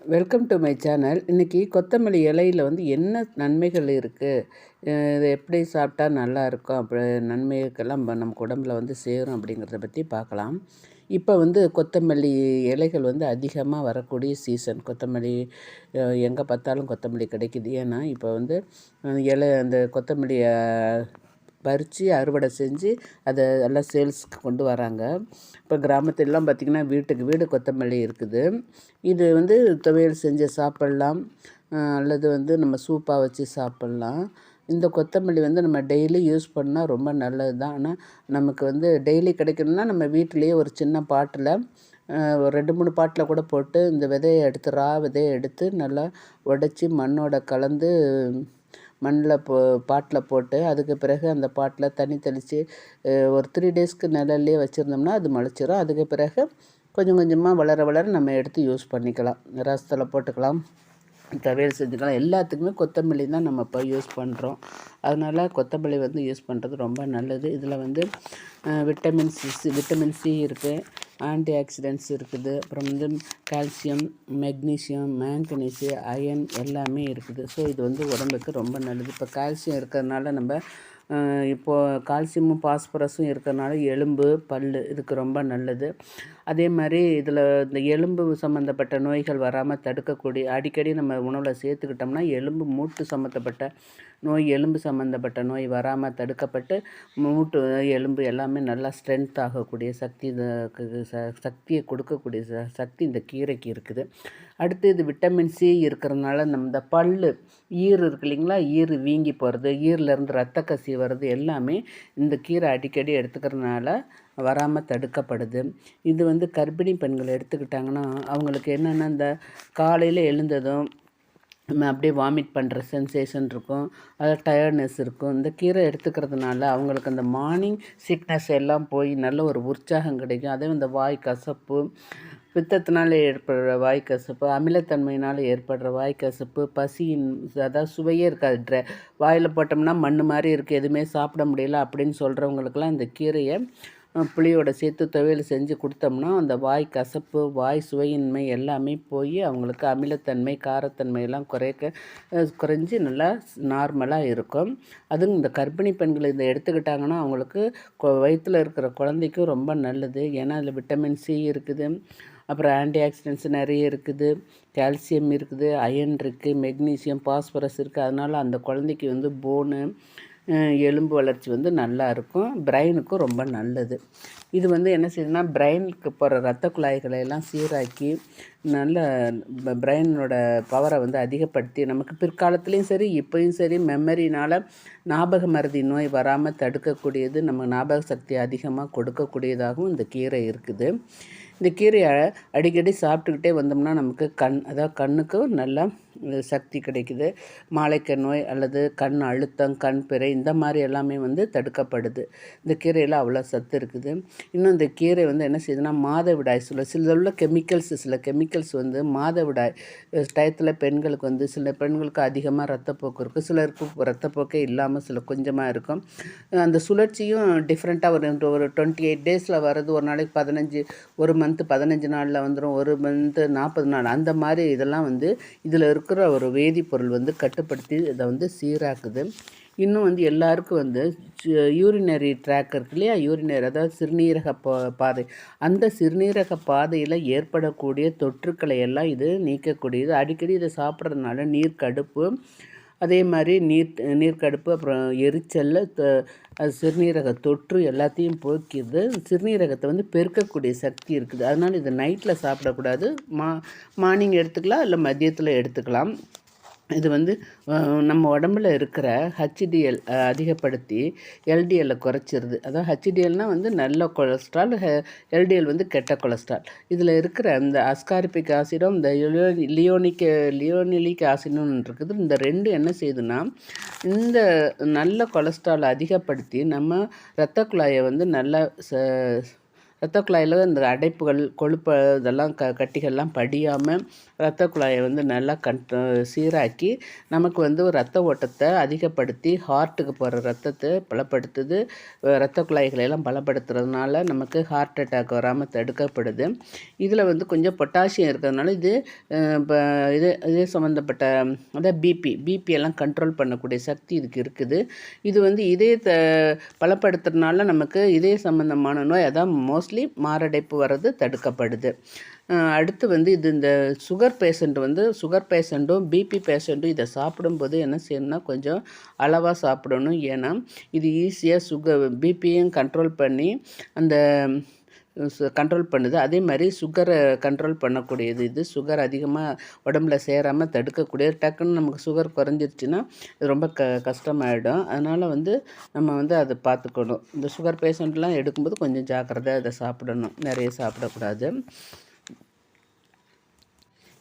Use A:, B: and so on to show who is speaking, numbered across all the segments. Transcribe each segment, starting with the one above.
A: Welcome to my channel இன்றைக்கி கொத்தமல்லி இலையில் வந்து என்ன நன்மைகள் இருக்குது இதை எப்படி சாப்பிட்டா நல்லாயிருக்கும் அப்படி நன்மைக்கெல்லாம் நம்ம நம்ம உடம்புல வந்து சேரும் அப்படிங்கிறத பற்றி பார்க்கலாம். இப்போ வந்து கொத்தமல்லி இலைகள் வந்து அதிகமாக வரக்கூடிய சீசன் கொத்தமல்லி எங்கே பார்த்தாலும் கொத்தமல்லி கிடைக்குது. ஏன்னா இப்போ வந்து இலை அந்த கொத்தமல்லி பறித்து அறுவடை செஞ்சு அதை எல்லாம் சேல்ஸுக்கு கொண்டு வராங்க. இப்போ கிராமத்திலலாம் பார்த்திங்கன்னா வீட்டுக்கு வீடு கொத்தமல்லி இருக்குது. இது வந்து துவையல் செஞ்சு சாப்பிட்லாம். அல்லது வந்து நம்ம சூப்பாக வச்சு சாப்பிட்லாம். இந்த கொத்தமல்லி வந்து நம்ம டெய்லி யூஸ் பண்ணால் ரொம்ப நல்லது தான் ஆனால் நமக்கு வந்து டெய்லி கிடைக்கணும்னா நம்ம வீட்டிலேயே ஒரு சின்ன பாட்டில் ஒரு ரெண்டு மூணு பாட்டில் கூட போட்டு இந்த விதையை எடுத்து ரா விதையை எடுத்து நல்லா உடச்சி மண்ணோட கலந்து மண்ணில் போ பாட்டில் போட்டு அதுக்கு பிறகு அந்த பாட்டில் தண்ணி தெளித்து ஒரு த்ரீ டேஸ்க்கு நிழல்லே வச்சுருந்தோம்னா அது முளைச்சிரும். அதுக்கு பிறகு கொஞ்சம் கொஞ்சமாக வளர வளர நம்ம எடுத்து யூஸ் பண்ணிக்கலாம். ரசத்தில் போட்டுக்கலாம். துவையல் செஞ்சுக்கலாம். எல்லாத்துக்குமே கொத்தமல்லி தான் நம்ம இப்போ யூஸ் பண்ணுறோம் அதனால் கொத்தமல்லி வந்து யூஸ் பண்ணுறது ரொம்ப நல்லது. இதில் வந்து விட்டமின் சி விட்டமின் சி இருக்குது ஆன்டி ஆக்சிடென்ட்ஸ் இருக்குது. அப்புறம் வந்து கால்சியம் மெக்னீஷியம் மேங்கனீஸு அயன் எல்லாமே இருக்குது. ஸோ இது வந்து உடம்புக்கு ரொம்ப நல்லது. இப்போ கால்சியம் இருக்கிறதுனால நம்ம இப்போது கால்சியமும் பாஸ்பரஸும் இருக்கிறனால எலும்பு பல் இதுக்கு ரொம்ப நல்லது. அதே மாதிரி இதில் இந்த எலும்பு சம்மந்தப்பட்ட நோய்கள் வராமல் தடுக்கக்கூடிய அடிக்கடி நம்ம உணவில் சேர்த்துக்கிட்டோம்னா எலும்பு மூட்டு சம்மந்தப்பட்ட நோய் எலும்பு சம்மந்தப்பட்ட நோய் வராமல் தடுக்கப்பட்டு மூட்டு எலும்பு எல்லாமே நல்லா ஸ்ட்ரென்த் ஆகக்கூடிய சக்தி சக்தியை கொடுக்கக்கூடிய சக்தி இந்த கீரைக்கு இருக்குது. அடுத்து இது விட்டமின் சி இருக்கிறதுனால நம்ம இந்த பல் ஈர் இருக்கு இல்லைங்களா? ஈர் வீங்கி போகிறது ஈரிலேருந்து ரத்த கசி வர்றது எல்லாமே இந்த கீரை அடிக்கடி எடுத்துக்கிறதுனால வராமல் தடுக்கப்படுது. இது வந்து கர்ப்பிணி பெண்கள் எடுத்துக்கிட்டாங்கன்னா அவங்களுக்கு என்னென்னா இந்த காலையில் எழுந்ததும் நம்ம அப்படியே வாமிட் பண்ணுற சென்சேஷன் இருக்கும். அதில் டயர்ட்னஸ் இருக்கும். இந்த கீரை எடுத்துக்கிறதுனால அவங்களுக்கு அந்த மார்னிங் சிக்னஸ் எல்லாம் போய் நல்ல ஒரு உற்சாகம் கிடைக்கும். அதே இந்த வாய் கசப்பு பித்தத்தினால் ஏற்படுற வாய் கசப்பு அமிலத்தன்மையினால் ஏற்படுற வாய் கசப்பு பசியின் அதாவது சுவையே இருக்காது. ட்ரை வாயில் போட்டோம்னா மண் மாதிரி இருக்குது எதுவுமே சாப்பிட முடியல அப்படின்னு சொல்கிறவங்களுக்கெல்லாம் இந்த கீரையை புளியோட சேர்த்து துவையல் செஞ்சு கொடுத்தோம்னா அந்த வாய் கசப்பு வாய் சுவையின்மை எல்லாமே போய் அவங்களுக்கு அமிலத்தன்மை காரத்தன்மை எல்லாம் குறைக்க குறைஞ்சி நல்லா நார்மலாக இருக்கும். அதுவும் இந்த கர்ப்பிணி பெண்கள் இதை எடுத்துக்கிட்டாங்கன்னா அவங்களுக்கு வயிற்றில் இருக்கிற குழந்தைக்கும் ரொம்ப நல்லது. ஏன்னா அதில் விட்டமின் சி இருக்குது அப்புறம் ஆன்டி ஆக்சிடென்ட்ஸ் நிறைய இருக்குது கால்சியம் இருக்குது அயன் இருக்குது மெக்னீசியம் பாஸ்பரஸ் இருக்குது அதனால் அந்த குழந்தைக்கு வந்து போனு எலும்பு வளர்ச்சி வந்து நல்லா இருக்கும். பிரெயினுக்கும் ரொம்ப நல்லது. இது வந்து என்ன செய்யுதுன்னா பிரெயினுக்கு போகிற ரத்த குழாய்களை எல்லாம் சீராக்கி நல்ல பிரெயினோட பவரை வந்து அதிகப்படுத்தி நமக்கு பிற்காலத்துலேயும் சரி இப்போயும் சரி மெமரினால் ஞாபக மருதி நோய் வராமல் தடுக்கக்கூடியது நம்ம ஞாபக சக்தி அதிகமாக கொடுக்கக்கூடியதாகவும் இந்த கீரை இருக்குது. இந்த கீரையை அடிக்கடி சாப்பிட்டுக்கிட்டே வந்தோம்னா நமக்கு கண் அதாவது கண்ணுக்கு நல்லா சக்தி கிடைக்குது. மாலைக்க நோய் அல்லது கண் அழுத்தம் கண் பிறை இந்த மாதிரி எல்லாமே வந்து தடுக்கப்படுது. இந்த கீரையில் அவ்வளோ சத்து இருக்குது. இன்னும் இந்த கீரை வந்து என்ன செய்யுதுன்னா மாதவிடாய் சில சில உள்ள கெமிக்கல்ஸ் சில கெமிக்கல்ஸ் வந்து மாதவிடாய் டயத்தில் பெண்களுக்கு வந்து சில பெண்களுக்கு அதிகமாக ரத்தப்போக்கு இருக்குது சிலருக்கு ரத்தப்போக்கே இல்லாமல் சில கொஞ்சமாக இருக்கும். அந்த சுழற்சியும் டிஃப்ரெண்ட்டாக ஒரு ஒரு டுவெண்ட்டி எயிட் டேஸில் வர்றது ஒரு நாளைக்கு பதினஞ்சு ஒரு மந்த்து பதினஞ்சு நாளில் வந்துடும் ஒரு மந்த்து நாற்பது நாள். அந்த மாதிரி இதெல்லாம் வந்து இதில் இருக்கிற ஒரு வேதிப்பொருள் வந்து கட்டுப்படுத்தி இதை வந்து சீராக்குது. இன்னும் வந்து எல்லாருக்கும் வந்து யூரினரி ட்ராக் இருக்கு இல்லையா? யூரினரி அதாவது சிறுநீரக பா பாதை. அந்த சிறுநீரக பாதையில் ஏற்படக்கூடிய தொற்றுக்களை எல்லாம் இது நீக்கக்கூடியது. அடிக்கடி இதை சாப்பிட்றதுனால நீர் கடுப்பு அதே மாதிரி நீர் நீர்க்கடுப்பு அப்புறம் எரிச்சலில் அது சிறுநீரக தொற்று எல்லாத்தையும் போக்கிடுது சிறுநீரகத்தை வந்து பெருக்கக்கூடிய சக்தி இருக்குது. அதனால் இதை நைட்டில் சாப்பிடக்கூடாது. மா மார்னிங் எடுத்துக்கலாம் இல்லை மதியத்தில் எடுத்துக்கலாம். இது வந்து நம்ம உடம்புல இருக்கிற ஹச்டிஎல் அதிகப்படுத்தி எல்டிஎல்லை குறைச்சிருது. அதாவது ஹச்டிஎல்னால் வந்து நல்ல கொலஸ்ட்ரால் எல்டிஎல் வந்து கெட்ட கொலஸ்ட்ரால். இதில் இருக்கிற இந்த அஸ்காரிபிக் ஆசிடும் இந்த லியோனிக் லியோனிலிக் ஆசிடும் இருக்குது. இந்த ரெண்டு என்ன செய்யுதுன்னா இந்த நல்ல கொலஸ்ட்ரால் அதிகப்படுத்தி நம்ம இரத்த குழாயை வந்து நல்லா இரத்த குழாயில் இந்த அடைப்புகள் கொழுப்பு இதெல்லாம் க கட்டிகள்லாம் படியாமல் ரத்த குழாயை வந்து நல்லா கண் சீராக்கி நமக்கு வந்து ஒரு ரத்த ஓட்டத்தை அதிகப்படுத்தி ஹார்ட்டுக்கு போகிற ரத்தத்தை பலப்படுத்துது. ரத்த குழாய்களையெல்லாம் பலப்படுத்துறதுனால நமக்கு ஹார்ட் அட்டாக் வராமல் தடுக்கப்படுது. இதில் வந்து கொஞ்சம் பொட்டாசியம் இருக்கிறதுனால இது இப்போ இது இதே சம்மந்தப்பட்ட அதான் பிபி பிபி எல்லாம் கண்ட்ரோல் பண்ணக்கூடிய சக்தி இதுக்கு இருக்குது. இது வந்து இதயத்தை பலப்படுத்துறதுனால நமக்கு இதய சம்மந்தமான நோய் அதான் மோஸ்ட்லி மாரடைப்பு வர்றது தடுக்கப்படுது. அடுத்து வந்து இது இந்த சுகர் பேஷண்ட் வந்து சுகர் பேஷண்ட்டும் பிபி பேஷண்ட்டும் இதை சாப்பிடும்போது என்ன செய்யணும்னா கொஞ்சம் அளவாக சாப்பிடணும். ஏன்னா இது ஈஸியாக சுகர் பிபியும் கண்ட்ரோல் பண்ணி அந்த கண்ட்ரோல் பண்ணுது. அதே மாதிரி சுகரை கண்ட்ரோல் பண்ணக்கூடியது இது. சுகர் அதிகமாக உடம்புல சேராமல் தடுக்கக்கூடியது. டக்குன்னு நமக்கு சுகர் குறைஞ்சிருச்சுன்னா இது ரொம்ப க கஷ்டமாயிடும். அதனால் வந்து நம்ம வந்து அதை பார்த்துக்கணும். இந்த சுகர் பேஷண்ட்லாம் எடுக்கும்போது கொஞ்சம் ஜாக்கிரதையாக அதை சாப்பிடணும். நிறைய சாப்பிடக்கூடாது.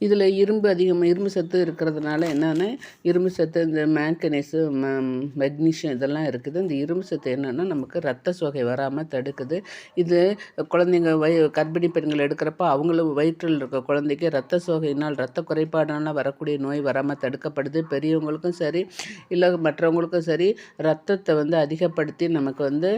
A: இதில் இரும்பு அதிகமாக இரும்பு சத்து இருக்கிறதுனால என்னென்னா இரும்பு சத்து இந்த மேங்கனீஸு மெக்னீஷியம் இதெல்லாம் இருக்குது. இந்த இரும்பு சத்து என்னென்னா நமக்கு ரத்த சோகை வராமல் தடுக்குது. இது குழந்தைங்க வய கர்ப்பிணி பெண்கள் எடுக்கிறப்ப அவங்களும் வயிற்றில் இருக்க குழந்தைக்கு ரத்த சோகையினால் ரத்த குறைபாடால் வரக்கூடிய நோய் வராமல் தடுக்கப்படுது. பெரியவங்களுக்கும் சரி இல்லை மற்றவங்களுக்கும் சரி ரத்தத்தை வந்து அதிகப்படுத்தி நமக்கு வந்து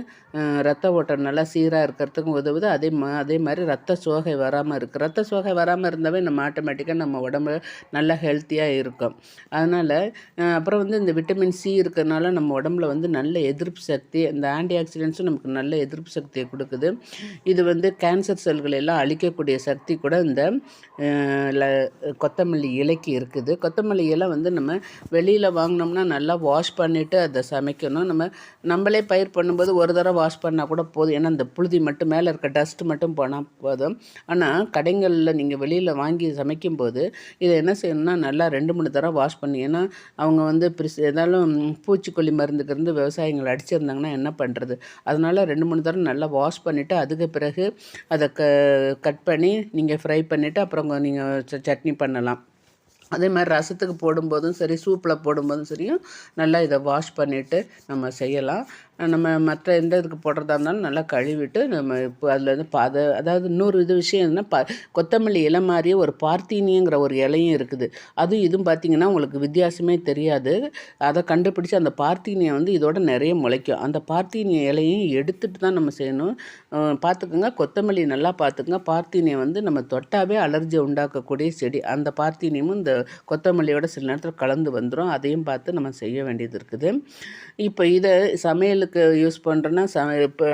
A: ரத்த ஓட்டம் நல்லா சீராக இருக்கிறதுக்கும் உதவுது. அதே மா அதே மாதிரி ரத்த சோகை வராமல் இருக்குது ரத்த சோகை வராமல் இருந்தாவே நம்ம ஆட்டோமேட்டிக் ஆட்டோமேட்டிக்காக நம்ம உடம்பு நல்லா ஹெல்த்தியாக இருக்கும். அதனால் அப்புறம் வந்து இந்த விட்டமின் சி இருக்கிறதுனால நம்ம உடம்புல வந்து நல்ல எதிர்ப்பு சக்தி இந்த ஆன்டி ஆக்சிடென்ட்ஸும் நமக்கு நல்ல எதிர்ப்பு சக்தியை கொடுக்குது. இது வந்து கேன்சர் செல்களை எல்லாம் அழிக்கக்கூடிய சக்தி கூட இந்த கொத்தமல்லி இலைக்கு இருக்குது. கொத்தமல்லி இலை வந்து நம்ம வெளியில் வாங்கினோம்னா நல்லா வாஷ் பண்ணிவிட்டு அதை சமைக்கணும். நம்ம நம்மளே பயிர் பண்ணும்போது ஒரு தடவை வாஷ் பண்ணால் கூட போதும். ஏன்னா அந்த புழுதி மட்டும் மேலே இருக்க டஸ்ட் மட்டும் போனால் போதும். ஆனால் கடைகளில் நீங்கள் வெளியில் வாங்கி சமைக்கும் போது இதை என்ன செய்யணும்னா நல்லா ரெண்டு மூணு தடவை வாஷ் பண்ணி ஏன்னா அவங்க வந்து பிரிஸ் ஏதாலும் பூச்சிக்கொல்லி மருந்துக்கு இருந்து விவசாயிகள் அடிச்சிருந்தாங்கன்னா என்ன பண்ணுறது அதனால் ரெண்டு மூணு தடவை நல்லா வாஷ் பண்ணிவிட்டு அதுக்கு பிறகு அதை க கட் பண்ணி நீங்கள் ஃப்ரை பண்ணிவிட்டு அப்புறம் நீங்கள் சட்னி பண்ணலாம். அதே மாதிரி ரசத்துக்கு போடும்போதும் சரி சூப்பில் போடும்போதும் சரியும் நல்லா இதை வாஷ் பண்ணிவிட்டு நம்ம செய்யலாம். நம்ம மற்ற எந்த இதுக்கு போடுறதா இருந்தாலும் நல்லா கழுவிட்டு நம்ம இப்போ அதில் வந்து அதை அதாவது இன்னொரு இது விஷயம் என்னென்னா ப கொத்தமல்லி இலை மாதிரியே ஒரு பார்த்தீனிங்கிற ஒரு இலையும் இருக்குது. அதுவும் இதுவும் பார்த்திங்கன்னா உங்களுக்கு வித்தியாசமே தெரியாது. அதை கண்டுபிடிச்சி அந்த பார்த்தீனியை வந்து இதோட நிறைய முளைக்கும். அந்த பார்த்தீனிய இலையும் எடுத்துகிட்டு தான் நம்ம செய்யணும். பார்த்துக்குங்க கொத்தமல்லி நல்லா பார்த்துக்குங்க பார்த்தீனியை வந்து நம்ம தொட்டாவே அலர்ஜி உண்டாக்கக்கூடிய செடி. அந்த பார்த்தீனியமும் இந்த கொத்தமல்லியோட சில நேரத்தில் கலந்து வந்துடும் அதையும் பார்த்து நம்ம செய்ய வேண்டியது இருக்குது. இப்போ இதை சமையல் எதுக்கு யூஸ் பண்ணுறோன்னா ச இப்போ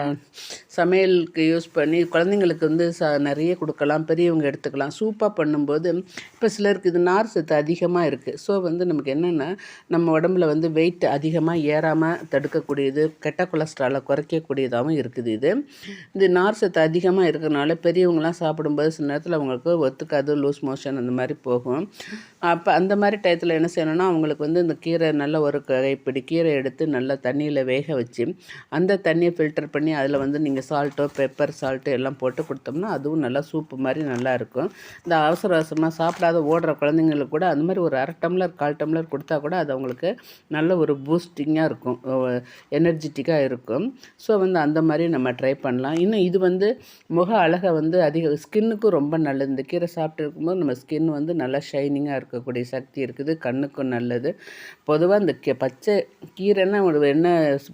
A: சமையலுக்கு யூஸ் பண்ணி குழந்தைங்களுக்கு வந்து ச நிறைய கொடுக்கலாம் பெரியவங்க எடுத்துக்கலாம். சூப்பாக பண்ணும்போது இப்போ சிலருக்கு இது நார் சத்து அதிகமாக இருக்குது ஸோ வந்து நமக்கு என்னென்னா நம்ம உடம்புல வந்து வெயிட் அதிகமாக ஏறாமல் தடுக்கக்கூடியது கெட்ட கொலஸ்ட்ராலை குறைக்கக்கூடியதாகவும் இருக்குது இது. இந்த நார் சத்து அதிகமாக இருக்கிறனால பெரியவங்களாம் சாப்பிடும்போது சில நேரத்தில் அவங்களுக்கு ஒத்துக்காது லூஸ் மோஷன் அந்த மாதிரி போகும். அப்போ அந்த மாதிரி டயத்தில் என்ன செய்யணும்னா அவங்களுக்கு வந்து இந்த கீரை நல்ல ஒரு கைப்பிடி கீரை எடுத்து நல்லா தண்ணியில் வேக வச்சு அந்த தண்ணியை ஃபில்டர் பண்ணி அதில் வந்து நீங்கள் சால்ட்டோ பெப்பர் சால்ட்டு எல்லாம் போட்டு கொடுத்தோம்னா அதுவும் நல்லா சூப்பு மாதிரி நல்லாயிருக்கும் இந்த அவசர அவசரமாக சாப்பிடாத ஓடுற குழந்தைங்களுக்கு கூட அந்த மாதிரி ஒரு அரை டம்ளர் கால் டம்ளர் கொடுத்தா கூட அது அவங்களுக்கு நல்ல ஒரு பூஸ்டிங்காக இருக்கும். எனர்ஜெட்டிக்காக இருக்கும். ஸோ வந்து அந்த மாதிரி நம்ம ட்ரை பண்ணலாம். இன்னும் இது வந்து முக அழகை வந்து அதிக ஸ்கின்னுக்கும் ரொம்ப நல்லது. இந்த கீரை சாப்பிட்டு இருக்கும்போது நம்ம ஸ்கின் வந்து நல்லா ஷைனிங்காக இருக்கக்கூடிய சக்தி இருக்குது. கண்ணுக்கும் நல்லது. பொதுவாக இந்த பச்சை கீரைன்னா என்ன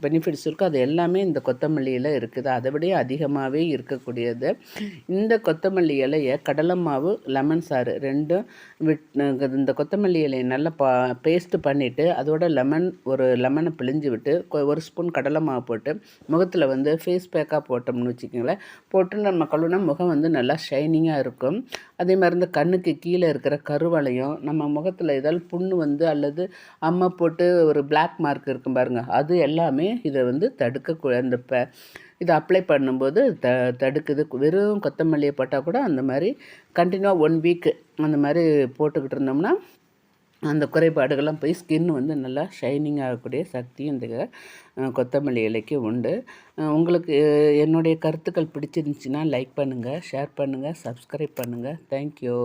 A: பெனிஃபிட்ஸ் பெனிஃபிட்ஸ் இருக்கோ அது எல்லாமே இந்த கொத்தமல்லியில் இருக்குது. அதை விட அதிகமாகவே இருக்கக்கூடியது. இந்த கொத்தமல்லி இலையை கடலை மாவு லெமன் சாறு ரெண்டும் விட் இந்த கொத்தமல்லி இலையை நல்லா பா பேஸ்ட்டு பண்ணிவிட்டு அதோட லெமன் ஒரு லெமனை பிழிஞ்சு விட்டு ஒரு ஸ்பூன் கடலை மாவு போட்டு முகத்தில் வந்து ஃபேஸ் பேக்காக போட்டோம்னு வச்சுக்கோங்களேன். போட்டு நம்ம கழுவுனா முகம் வந்து நல்லா ஷைனிங்காக இருக்கும். அதே மாதிரி இந்த கண்ணுக்கு கீழே இருக்கிற கருவளையும் நம்ம முகத்தில் ஏதாவது புண்ணு வந்து அல்லது அம்மா போட்டு ஒரு பிளாக் மார்க் இருக்கும் பாருங்கள் அது எல்லாமே இதை வந்து தடுக்க அந்த ப இதை அப்ளை பண்ணும்போது த தடுக்குது. வெறும் கொத்தமல்லியை போட்டால் கூட அந்த மாதிரி கண்டினியூவாக ஒன் வீக்கு அந்த மாதிரி போட்டுக்கிட்டு இருந்தோம்னா அந்த குறைபாடுகள்லாம் போய் ஸ்கின் வந்து நல்லா ஷைனிங் ஆகக்கூடிய சக்தியும் இந்த கொத்தமல்லி இலைக்கு உண்டு. உங்களுக்கு என்னுடைய கருத்துக்கள் பிடிச்சிருந்துச்சின்னா லைக் பண்ணுங்கள் ஷேர் பண்ணுங்கள் சப்ஸ்கிரைப் பண்ணுங்கள் தேங்க்யூ